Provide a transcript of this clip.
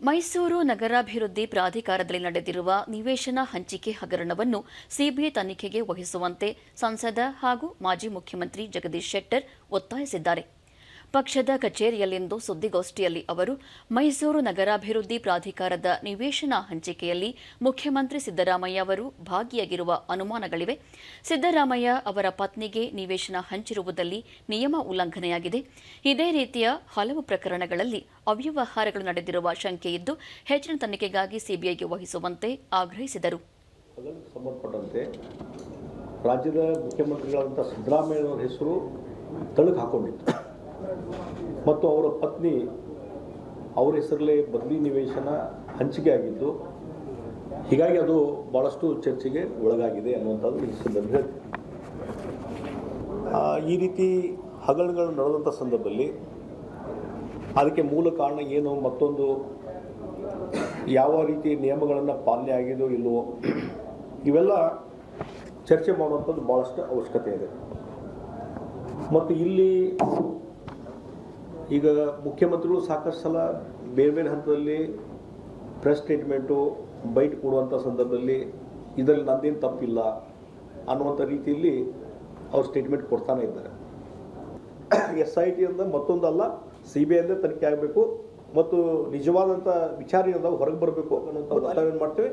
ಮೈಸೂರು ನಗರಾಭಿವೃದ್ಧಿ ಪ್ರಾಧಿಕಾರದಲ್ಲಿ ನಡೆದಿರುವ ನಿವೇಶನ ಹಂಚಿಕೆ ಹಗರಣವನ್ನು ಸಿಬಿಐ ತನಿಖೆಗೆ ವಹಿಸುವಂತೆ ಸಂಸದ ಹಾಗೂ ಮಾಜಿ ಮುಖ್ಯಮಂತ್ರಿ ಜಗದೀಶ್ ಶೆಟ್ಟರ್ ಒತ್ತಾಯಿಸಿದ್ದಾರೆ. ಪಕ್ಷದ ಕಚೇರಿಯಲ್ಲಿಂದು ಸುದ್ದಿಗೋಷ್ಠಿಯಲ್ಲಿ ಅವರು, ಮೈಸೂರು ನಗರಾಭಿವೃದ್ಧಿ ಪ್ರಾಧಿಕಾರದ ನಿವೇಶನ ಹಂಚಿಕೆಯಲ್ಲಿ ಮುಖ್ಯಮಂತ್ರಿ ಸಿದ್ದರಾಮಯ್ಯ ಅವರು ಭಾಗಿಯಾಗಿರುವ ಅನುಮಾನಗಳಿವೆ. ಸಿದ್ದರಾಮಯ್ಯ ಅವರ ಪತ್ನಿಗೆ ನಿವೇಶನ ಹಂಚಿರುವುದಲ್ಲಿ ನಿಯಮ ಉಲ್ಲಂಘನೆಯಾಗಿದೆ. ಇದೇ ರೀತಿಯ ಹಲವು ಪ್ರಕರಣಗಳಲ್ಲಿ ಅವ್ಯವಹಾರಗಳು ನಡೆದಿರುವ ಶಂಕೆಯಿದ್ದು ಹೆಚ್ಚಿನ ತನಿಖೆಗಾಗಿ ಸಿಬಿಐಗೆ ವಹಿಸುವಂತೆ ಆಗ್ರಹಿಸಿದರು. ರಾಜ್ಯದ ಮುಖ್ಯಮಂತ್ರಿಗಳಾದಂಥ ಸಿದ್ದರಾಮಯ್ಯನವರ ಹೆಸರು ತಳುಕು ಹಾಕೊಂಡಿತ್ತು. ಮತ್ತು ಅವರ ಪತ್ನಿ ಅವರ ಹೆಸರಲ್ಲೇ ಬದಲಿ ನಿವೇಶನ ಹಂಚಿಕೆ ಆಗಿದ್ದು, ಹೀಗಾಗಿ ಅದು ಭಾಳಷ್ಟು ಚರ್ಚೆಗೆ ಒಳಗಾಗಿದೆ ಅನ್ನುವಂಥದ್ದು ಈ ಸಂದರ್ಭ ಈ ರೀತಿ ಹಗರಣಗಳು ನಡೆದಂಥ ಸಂದರ್ಭದಲ್ಲಿ ಅದಕ್ಕೆ ಮೂಲ ಕಾರಣ ಏನು, ಮತ್ತೊಂದು ಯಾವ ರೀತಿ ನಿಯಮಗಳನ್ನು ಪಾಲನೆ ಆಗಿದೆಯೋ ಇಲ್ಲವೋ, ಇವೆಲ್ಲ ಚರ್ಚೆ ಮಾಡುವಂಥದ್ದು ಭಾಳಷ್ಟು ಅವಶ್ಯಕತೆ ಇದೆ. ಮತ್ತು ಇಲ್ಲಿ ಈಗ ಮುಖ್ಯಮಂತ್ರಿಗಳು ಸಾಕಷ್ಟು ಸಲ ಬೇರೆ ಬೇರೆ ಹಂತದಲ್ಲಿ ಪ್ರೆಸ್ ಸ್ಟೇಟ್ಮೆಂಟು ಬೈಟ್ ಕೊಡುವಂಥ ಸಂದರ್ಭದಲ್ಲಿ ಇದರಲ್ಲಿ ನಂದೇನು ತಪ್ಪಿಲ್ಲ ಅನ್ನುವಂಥ ರೀತಿಯಲ್ಲಿ ಅವ್ರು ಸ್ಟೇಟ್ಮೆಂಟ್ ಕೊಡ್ತಾನೆ ಇದ್ದಾರೆ. ಎಸ್ ಐ ಟಿ ಅಂದ ಮತ್ತೊಂದಲ್ಲ ಸಿ ಬಿ ಐಂದೇ ತನಿಖೆ ಆಗಬೇಕು ಮತ್ತು ನಿಜವಾದಂಥ ವಿಚಾರ ಹೊರಗೆ ಬರಬೇಕು ಅನ್ನೋಂಥ ಏನು ಮಾಡ್ತೇವೆ?